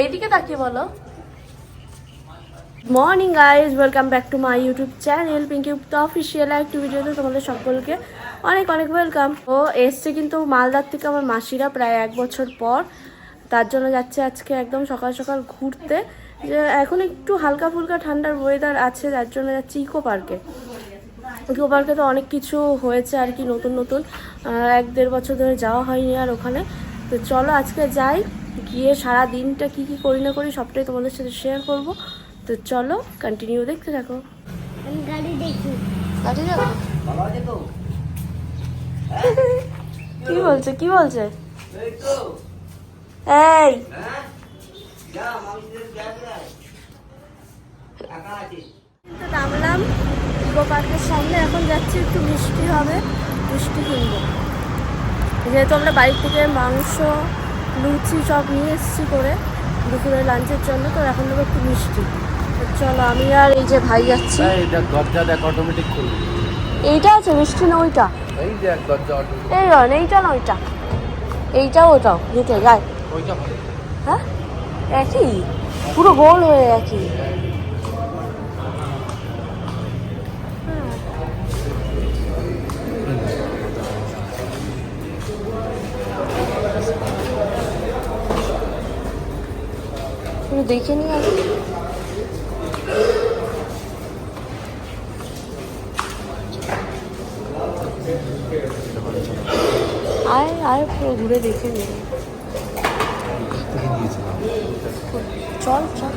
এইদিকে তাকিয়ে বলো। Morning guys welcome back to my YouTube channel Pinky উপ্তা official একটি ভিডিওতে তোমাদের সকলকে অনেক অনেক ওয়েলকাম ও এসছে কিন্তু মালদার থেকে আমার মাসিরা প্রায় এক বছর পর। তার জন্য যাচ্ছে আজকে একদম সকাল সকাল ঘুরতে। যে এখন একটু হালকা ফুলকা ঠান্ডার ওয়েদার আছে যার জন্য যাচ্ছি ইকো পার্কে ইকো পার্কে তো অনেক কিছু হয়েছে আর কি নতুন নতুন। এক দেড় বছর ধরে যাওয়া হয়নি আর ওখানে। তো চলো আজকে যাই গিয়ে সারা দিনটা কি কি করি না করি সবটাই তোমাদের সাথে শেয়ার করব। তো চলো কন্টিনিউ দেখতে থাকো। আমি গাড়ি দেখি। গাড়ি যাব কি বলছে কি বলছে? এই তো। নামলাম ইকো পার্কের সামনে এখন যাচ্ছি একটু মিষ্টি হবে মিষ্টি কিনবো। যেহেতু আমরা বাড়ি থেকে মাংস লুচি সব নিয়ে এসেছি করে দুপুরে লাঞ্চের জন্য তো এখন নেব একটু মিষ্টি। তো চলো আমি আর এই যে ভাই যাচ্ছি। এইটা দরজা অটোমেটিক এইটা আছে মিষ্টি না ওইটা এই রন এইটা না ওইটা এইটা ওটাও দুটো যায় হ্যাঁ? একই? পুরো গোল হয়ে একই। তুমি দেখে নি আগে আয় আয় পুরো ঘুরে দেখে নি চল চল?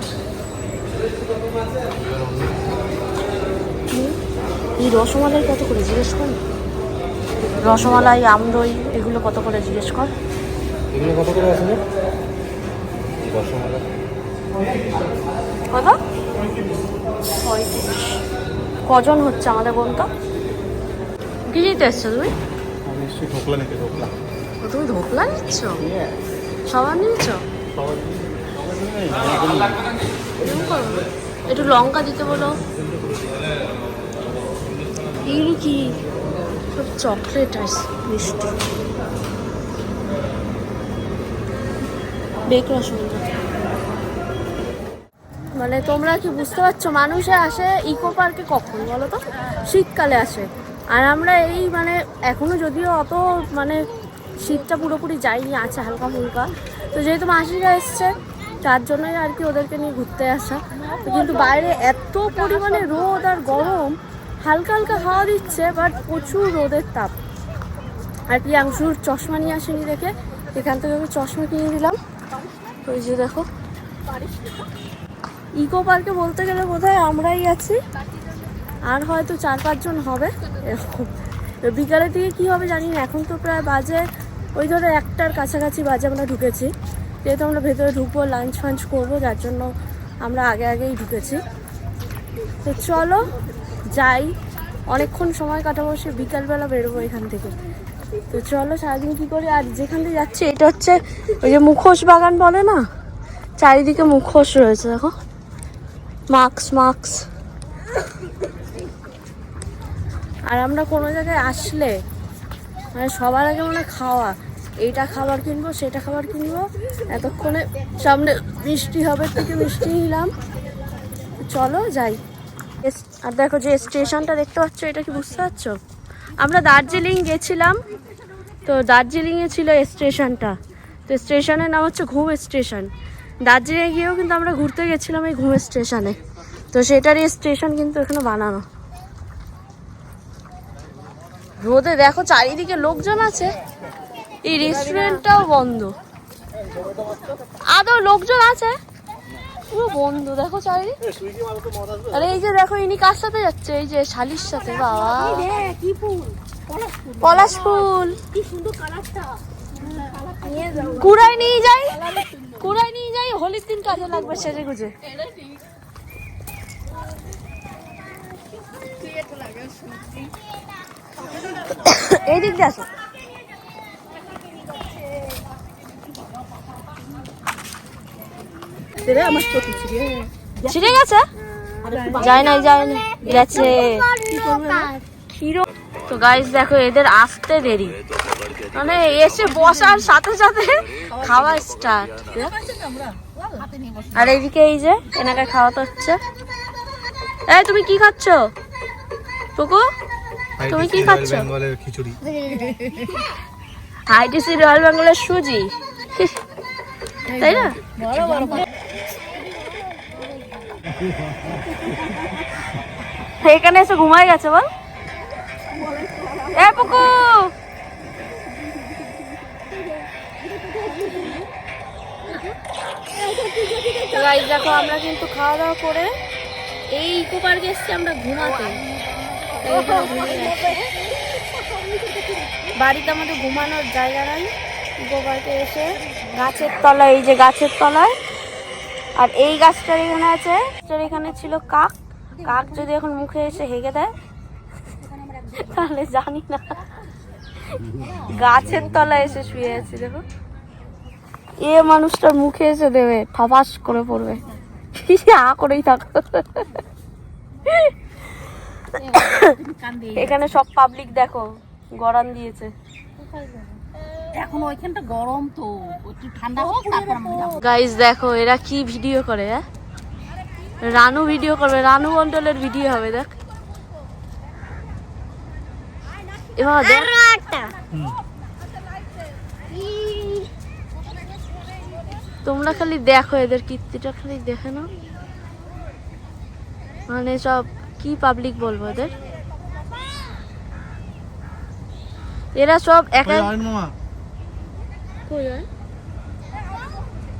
এই রসমালাই কত করে, জিজ্ঞেস কর। রসমালাই আমদই এগুলো কত করে, জিজ্ঞেস কর। এগুলো কত করে রে রসমালাই। কত পঁয়ত্রিশ। কজন হচ্ছে আমাদের বোন তো কি নিতে এসছো তুমি? ঢোকলা নিতে ঢোকলা। তুমি ধোকলা নিচ্ছ? সবার নিচ্ছ। এরকম করো। না। একটু লঙ্কা দিতে বলো। এগুলো কি? সব চকলেট আছে মিষ্টি। বেক রসগোল্লা মানে তোমরা কি বুঝতে পারছ, মানুষে আসে ইকো পার্কে কখন বলো তো শীতকালে আসে। আর আমরা এই মানে এখনও যদিও অত মানে শীতটা পুরোপুরি যায়নি, আছে হালকা ফুলকা। তো যেহেতু মাসিরা এসছে, তার জন্যই আর কি ওদেরকে নিয়ে ঘুরতে আসা। কিন্তু বাইরে এত পরিমাণে রোদ আর গরম, হালকা হালকা হাওয়া দিচ্ছে বাট প্রচুর রোদের তাপ। আর প্রিয়াংশুর চশমা নিয়ে আসেনি দেখে, এখান থেকে আমি চশমা কিনে দিলাম। ওই যে দেখো। ইকো পার্কে বলতে গেলে বোধহয় আমরাই আছি। আর হয়তো চার পাঁচজন হবে। বিকালের দিকে কী হবে জানি না। এখন তো প্রায় বাজে, ওই ধরো একটার কাছাকাছি বাজে আমরা ঢুকেছি। যেহেতু আমরা ভেতরে ঢুকবো লাঞ্চ ফাঞ্চ করব, যার জন্য আমরা আগে আগেই ঢুকেছি। তো চলো যাই। অনেকক্ষণ সময় কাটাবো, সে বিকালবেলা বেরোবো এখান থেকে। তো চলো সারাদিন কী করি? আর যেখান দিয়ে যাচ্ছি, এটা হচ্ছে ওই যে মুখোশ বাগান বলে না? চারিদিকে মুখোশ রয়েছে, দেখো। মাস্ক মাস্ক আর আমরা কোনো জায়গায় আসলে মানে সবার আগে মানে খাওয়া। এইটা খাবার কিনবো সেটা খাবার কিনবো। এতক্ষণে সামনে মিষ্টি হবে থেকে মিষ্টি নিলাম। চলো যাই। আর দেখো যে স্টেশনটা দেখতে পাচ্ছ এটা কি বুঝতে পারছ? আমরা দার্জিলিং গেছিলাম। তো দার্জিলিংয়ে ছিল স্টেশনটা। তো স্টেশনের নাম হচ্ছে ঘুম স্টেশন। দার্জিলিংয়ে গিয়েও কিন্তু আমরা ঘুরতে গেছিলাম এই ঘুমের স্টেশনে। তো সেটারই স্টেশন কিন্তু এখানে বানানো। রোদে দেখো চারিদিকে লোকজন আছে। এই রেস্টুরেন্টটাও বন্ধ। আদৌ লোকজন আছে? পুরো বন্ধ দেখো চারিদিকে। আরে এই যে দেখো ইনি কার সাথে যাচ্ছে? এই যে শালির সাথে বাবা। পলাশ ফুল। পলাশ ফুল। কি সুন্দর কালারটা যাও নিয়ে যাই কুড়াই নিয়ে যাই হোলির দিন কাজে লাগবে সেজে গুজে। এই দিক দিয়ে আসো। আমার চোখ ছিঁড়ে ছিঁড়ে গেছে? যায় নাই যায় না গেছে। তো গাইস দেখো এদের আসতে দেরি। মানে এসে বসার সাথে সাথে খাওয়া স্টার্ট আর এইদিকে এই যে এনাকে খাওয়াতে হচ্ছে। এই তুমি কি খাচ্ছ? টুকু তুমি কি খাচ্ছ? আইটিসি রয়্যাল বেঙ্গলের সুজি। তাই না? এখানে এসে ঘুমাই গেছে বল। এ পুকু! গাইজ দেখো, আমরা কিন্তু খাওয়া দাওয়া করে এই ইকো পার্কে এসছি আমরা ঘুমাতে। বাড়িতে আমাদের ঘুমানোর জায়গা নাই। ইকো পার্কে এসে গাছের তলায়, এই যে গাছের তলায়। আর এই গাছটার এখানে আছে এখানে ছিল কাক। কাক যদি এখন মুখে এসে হেগে দেয়, তাহলে জানি না। গাছের তলায় এসে শুয়ে আছে দেখো। এ মানুষটার মুখে এসে দেবে ঠাপাস করে পড়বে। আ করেই থাকো। এখানে সব পাবলিক দেখো গড়ান দিয়েছে। এখন ওইখানটা গরম তো একটু ঠান্ডা হোক তারপর গাইস দেখো এরা কি ভিডিও করে হ্যাঁ? রানু ভিডিও করবে রানু মন্ডলের ভিডিও হবে দেখ। এবার দেখ। তোমরা খালি দেখো এদের কীর্তিটা খালি দেখে না মানে সব কি পাবলিক বলব এদের? এরা সব এক এক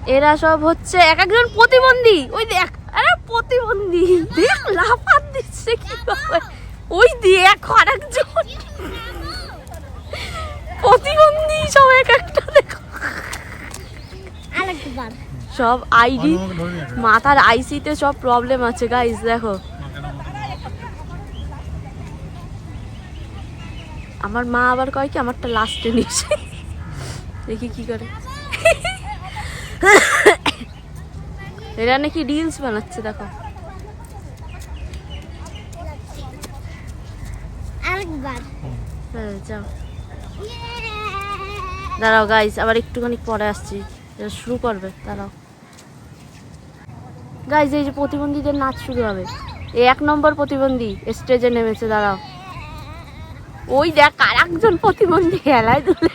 এরা সব হচ্ছে এক একজন প্রতিবন্ধী। ওই দেখ আরে প্রতিবন্ধী। দেখ লাফাত দিচ্ছে কি ওই দেখ আর একজন প্রতিবন্ধী সব এক একটা দেখো। সব আইডি। মাথার আইসিতে সব প্রবলেম আছে গাইস দেখো। আমার মা আবার কয় কি আমারটা লাস্টে নিয়েছে দেখি কি করে। এরা নাকি রিলস বানাচ্ছে দেখো। আরেকবার। হ্যাঁ যাও। দাঁড়াও গাইস আবার একটুখানি পরে আসছি। শুরু করবে, দাঁড়াও। গাইস এই যে প্রতিবন্ধীদের নাচ শুরু হবে। এই এক নম্বর প্রতিবন্ধী স্টেজে নেমেছে, দাঁড়াও। ওই দেখ আর একজন প্রতিবন্ধী খেলায় দুলে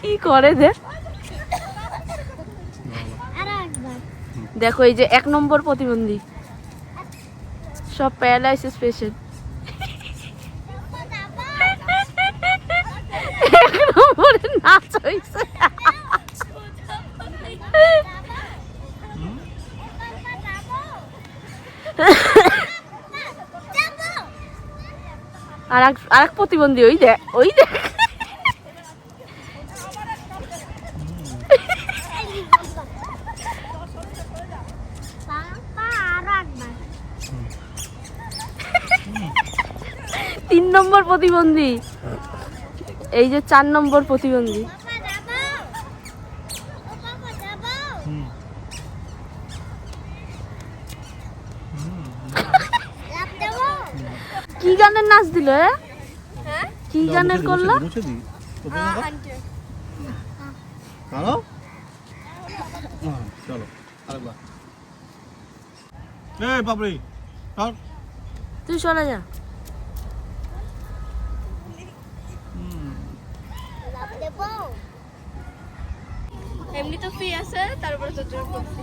কি করে দেখ দেখো, এই যে এক নম্বর প্রতিবন্ধী। সব প্যারালাইসিস পেশেন্ট এক নম্বরে নাচ হয়েছে। আর এক আর এক প্রতিবন্ধী, ওই দেখ ওই দেখ। তিন নম্বর প্রতিবন্ধী। এই যে চার নম্বর প্রতিবন্ধী পাপা যাব ও পাপা যাব হুম। লাভ দেবো কি গানের নাচ কি গানের করল? হ্যাঁ, চলো চল তুই সরে যা। লাভ এমনি তো ফ্রি আছে তারপরে তো জোর করছি।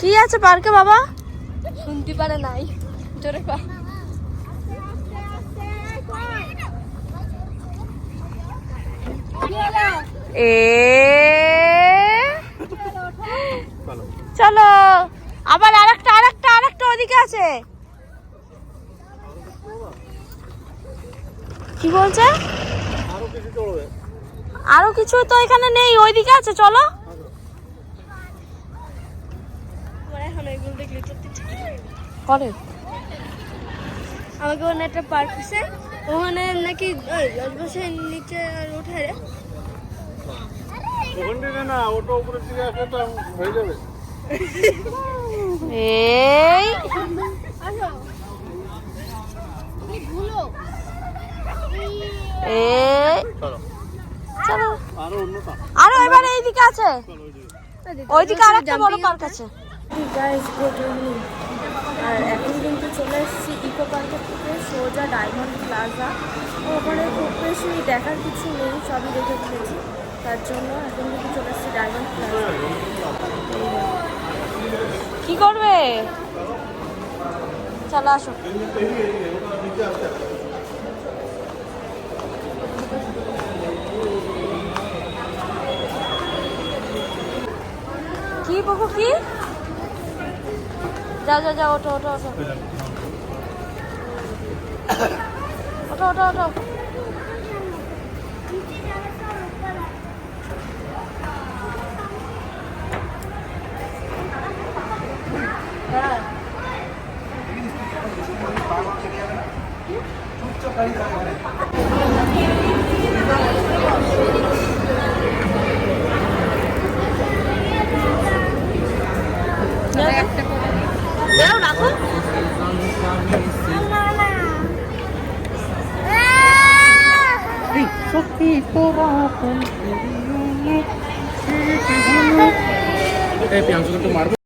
কি আছে পার্কে বাবা? শুনতে পারে নাই। জোরে পা এ চলো, আবার আরেকটা আরেকটা আরেকটা ওদিকে আছে। কি বলছে? আরও কিছু আরও তো এখানে নেই, ওইদিকে আছে, চলো। করে আমাকে ওখানে একটা পার্ক আছে। ওখানে নাকি ওই দশ বছরের নিচে আর উঠে রে। না ওটা উপরের দিকে আসলে হয়ে যাবে। এই। ধুলো এই। চলো। চলো। আরও এবার এইদিকে আছে। ওইদিকে ওইদিকে আর একটা বড় পার্ক আছে। আর এখন কিন্তু চলে এসেছি ইকো পার্কের থেকে সোজা ডায়মন্ড প্লাজা। ওখানে খুব বেশি দেখার কিছু নেই, সবই দেখে ফেলেছি। তার জন্য এখন কিন্তু চলে এসেছি ডায়মন্ড প্লাজা। কি করবে? চলো আসো। কি বকু কি? যাও যাও যাও, ওঠো ওঠো ওঠো। ওঠো ওঠো ওঠো হ্যাঁ দাও এই প্রিয়াংশুকে একটু মারবো?